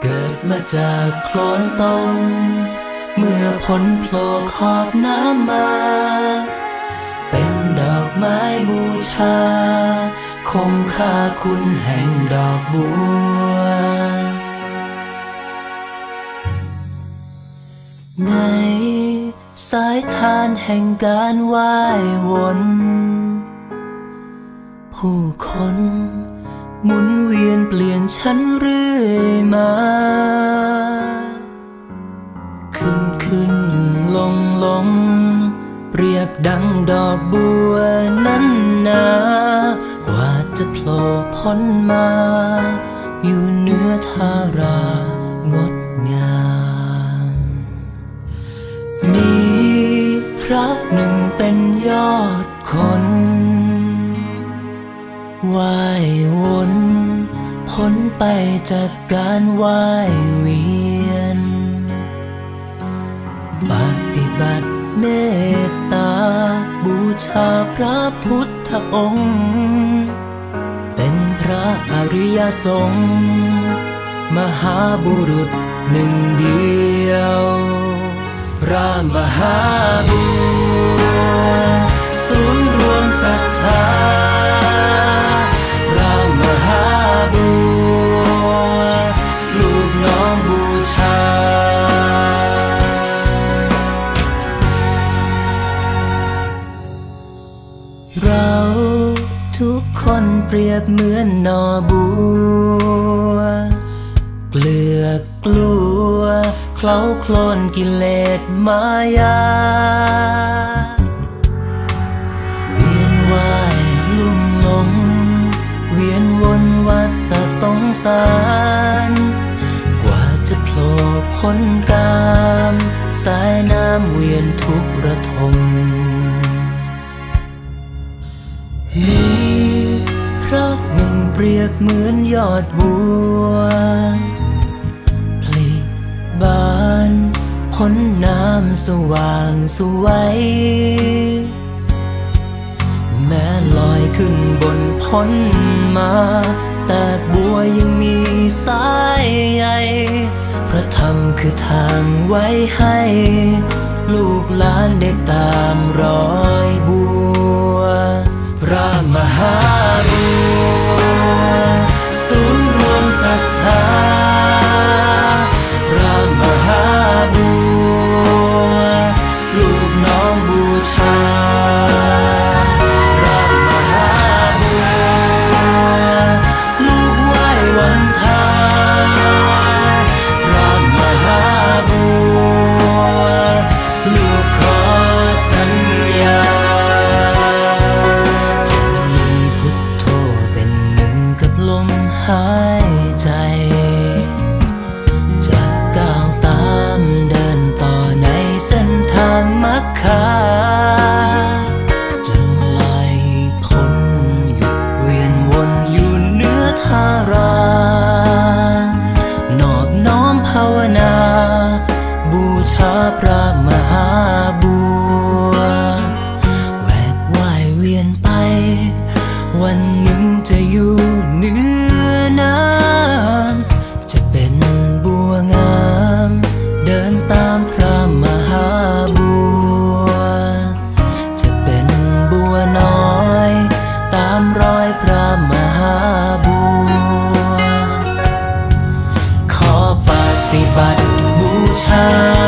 เกิดมาจากโคลนตมเมื่อผลโผล่ขอบน้ำมา เป็นดอกไม้บูชา คงค่าคุณแห่งดอกบัว ในสายทานแห่งการว่ายวน ผู้คน หมุนเวียนเปลี่ยนฉันเรื่อยมา ขึ้นขึ้นลงลงเปรียบดังดอกบัวนั้นนากว่าจะโผล่พ้นมา อยู่เนื้อทารางดงาม มีพระหนึ่งเป็นยอดคน ว่ายวนพ้นไปจากการว่ายเวียน ปฏิบัติเมตตา บูชาพระพุทธองค์ เป็นพระอริยสงฆ์มหาบุรุษหนึ่งเดียว พระมหาบัวศูนย์รวมศรัทธา เราทุกคนเปรียบเหมือนนอบัว เกลือกลัวเคล้าโคลนกิเลสมายาเวียนว่ายลุ่มหลง เวียนวนวัฏสงสาร กว่าจะโผล่พ้นกาม สายน้ำเวียนทุกระทม รียบเหมือนยอดบัวพลิบานพ้นน้ำสว่างสวยแม้ลอยขึ้นบนพ้นมา แต่บัวยังมีสายใยพระธรรมคือทางไว้ให้ ลูกหลานได้ตามรอยา ฏิบัติบูชา